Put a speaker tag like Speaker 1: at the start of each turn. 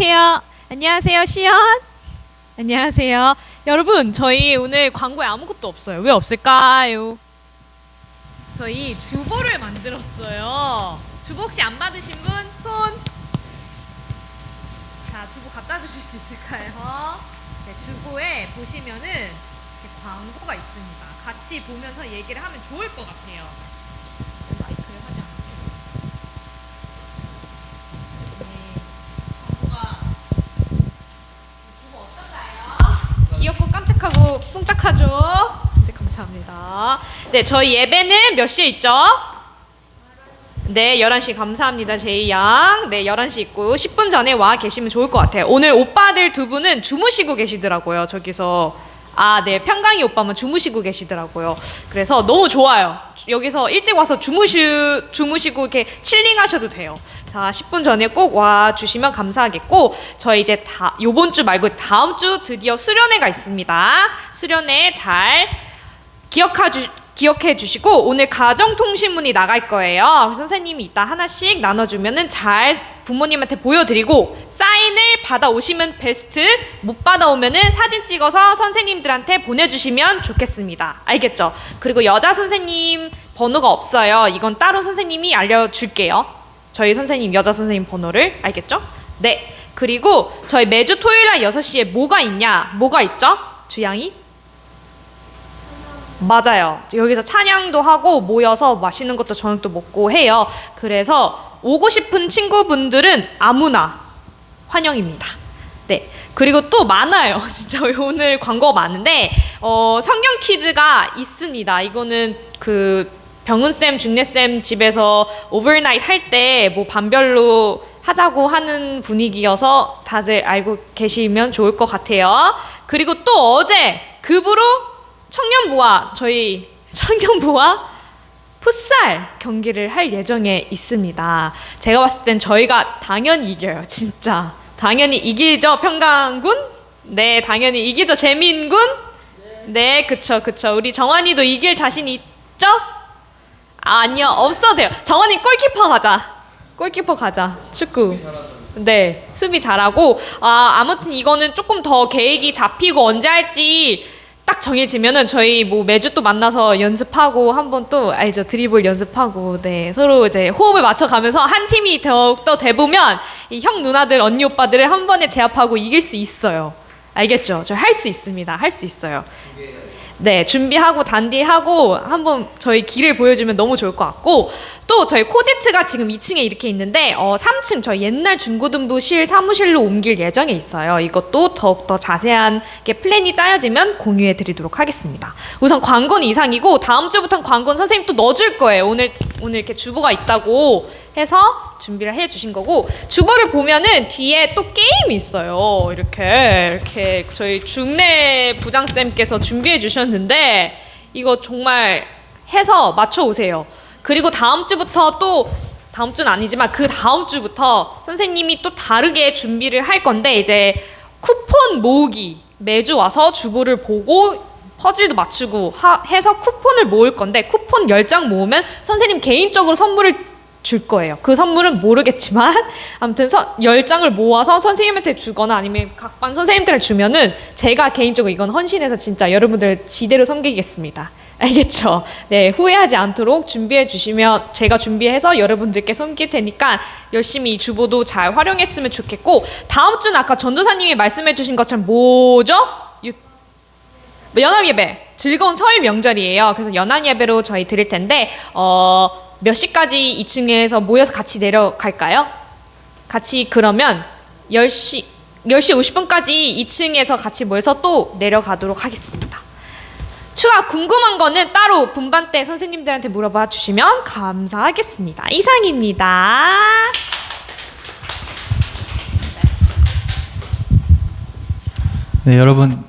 Speaker 1: 안녕하세요. 안녕하세요, 시연. 안녕하세요. 여러분, 저희 오늘 광고에 아무것도 없어요. 왜 없을까요? 저희 주보를 만들었어요. 주보 혹시 안 받으신 분? 손. 자, 주보 갖다 주실 수 있을까요? 네, 주보에 보시면은 광고가 있습니다. 같이 보면서 얘기를 하면 좋을 것 같아요. 마이크를 하지 않을게요. 네, 광고가 주보 어떤가요? 귀엽고 깜짝하고 뽕짝하죠? 네, 감사합니다. 네, 저희 예배는 몇 시에 있죠? 네, 11시 감사합니다, 제이 양. 네, 11시 있고 10분 전에 와 계시면 좋을 것 같아요. 오늘 오빠들 두 분은 주무시고 계시더라고요, 저기서. 아, 네, 평강이 오빠만 주무시고 계시더라고요. 그래서 너무 좋아요. 여기서 일찍 와서 주무시, 주무시고 이렇게 칠링 하셔도 돼요. 자, 10분 전에 꼭 와 주시면 감사하겠고, 저희 이제 다, 요번 주 말고 다음 주 드디어 수련회가 있습니다. 수련회 잘 기억하 주, 기억해 주시고 오늘 가정통신문이 나갈 거예요. 선생님이 이따 하나씩 나눠주면은 잘 부모님한테 보여드리고 사인을 받아 오시면 베스트 못 받아 오면은 사진 찍어서 선생님들한테 보내주시면 좋겠습니다. 알겠죠? 그리고 여자 선생님 번호가 없어요. 이건 따로 선생님이 알려줄게요. 저희 선생님 여자 선생님 번호를 알겠죠? 네. 그리고 저희 매주 토요일 날 6시에 뭐가 있냐? 뭐가 있죠? 주양이? 맞아요. 여기서 찬양도 하고 모여서 맛있는 것도 저녁도 먹고 해요. 그래서 오고 싶은 친구분들은 아무나 환영입니다. 네. 그리고 또 많아요. 진짜 오늘 광고가 많은데 어, 성경 퀴즈가 있습니다. 이거는 그 병은쌤, 중래쌤 집에서 오버나잇 할 때 뭐 반별로 하자고 하는 분위기여서 다들 알고 계시면 좋을 것 같아요. 그리고 또 어제 급으로 청년부와 저희 청년부와 풋살 경기를 할 예정에 있습니다. 제가 봤을 땐 저희가 당연히 이겨요. 진짜. 당연히 이기죠, 평강군? 네, 당연히 이기죠, 재민군? 네, 그쵸, 그쵸. 우리 정환이도 이길 자신 있죠? 아, 아니요, 없어도 돼요. 정환이 골키퍼 가자. 골키퍼 가자. 축구. 네, 수비 잘하고 아 아무튼 이거는 조금 더 계획이 잡히고 언제 할지 딱 정해지면은 저희 뭐 매주 또 만나서 연습하고 한 번 또 알죠? 드리블 연습하고. 네. 서로 이제 호흡을 맞춰가면서 한 팀이 더욱 더 돼보면 이 형 누나들 언니 오빠들을 한 번에 제압하고 이길 수 있어요. 알겠죠? 저 할 수 있습니다. 할 수 있어요. 네, 준비하고 단디하고 한번 저희 길을 보여주면 너무 좋을 것 같고 또 저희 코제트가 지금 2층에 이렇게 있는데 어, 3층 저희 옛날 중고등부실 사무실로 옮길 예정에 있어요. 이것도 더욱더 자세한 게 플랜이 짜여지면 공유해 드리도록 하겠습니다. 우선 광고는 이상이고 다음 주부터는 광고는 선생님 또 넣어줄 거예요. 오늘 오늘 이렇게 주보가 있다고 해서 준비를 해 주신 거고 주보를 보면은 뒤에 또 게임이 있어요. 이렇게 이렇게 저희 중래 부장 쌤께서 준비해 주셨는데 이거 정말 해서 맞춰 오세요. 그리고 다음 주부터 또 다음 주는 아니지만 그 다음 주부터 선생님이 또 다르게 준비를 할 건데 이제 쿠폰 모으기 매주 와서 주보를 보고 퍼즐도 맞추고 하, 해서 쿠폰을 모을 건데 쿠폰 10장 모으면 선생님 개인적으로 선물을 줄 거예요. 그 선물은 모르겠지만 아무튼 서, 10장을 모아서 선생님한테 주거나 아니면 각 반 선생님들한테 주면은 제가 개인적으로 이건 헌신해서 진짜 여러분들 지대로 섬기겠습니다. 알겠죠? 네, 후회하지 않도록 준비해 주시면 제가 준비해서 여러분들께 섬길 테니까 열심히 이 주보도 잘 활용했으면 좋겠고 다음 주는 아까 전도사님이 말씀해 주신 것처럼 뭐죠? 유, 연합 예배 즐거운 설 명절이에요. 그래서 연합 예배로 저희 드릴 텐데 어, 몇 시까지 2층에서 모여서 같이 내려갈까요? 같이 그러면 10시 10시 50분까지 2층에서 같이 모여서 또 내려가도록 하겠습니다. 추가 궁금한 거는 따로 분반 때 선생님들한테 물어봐 주시면 감사하겠습니다. 이상입니다.
Speaker 2: 네, 여러분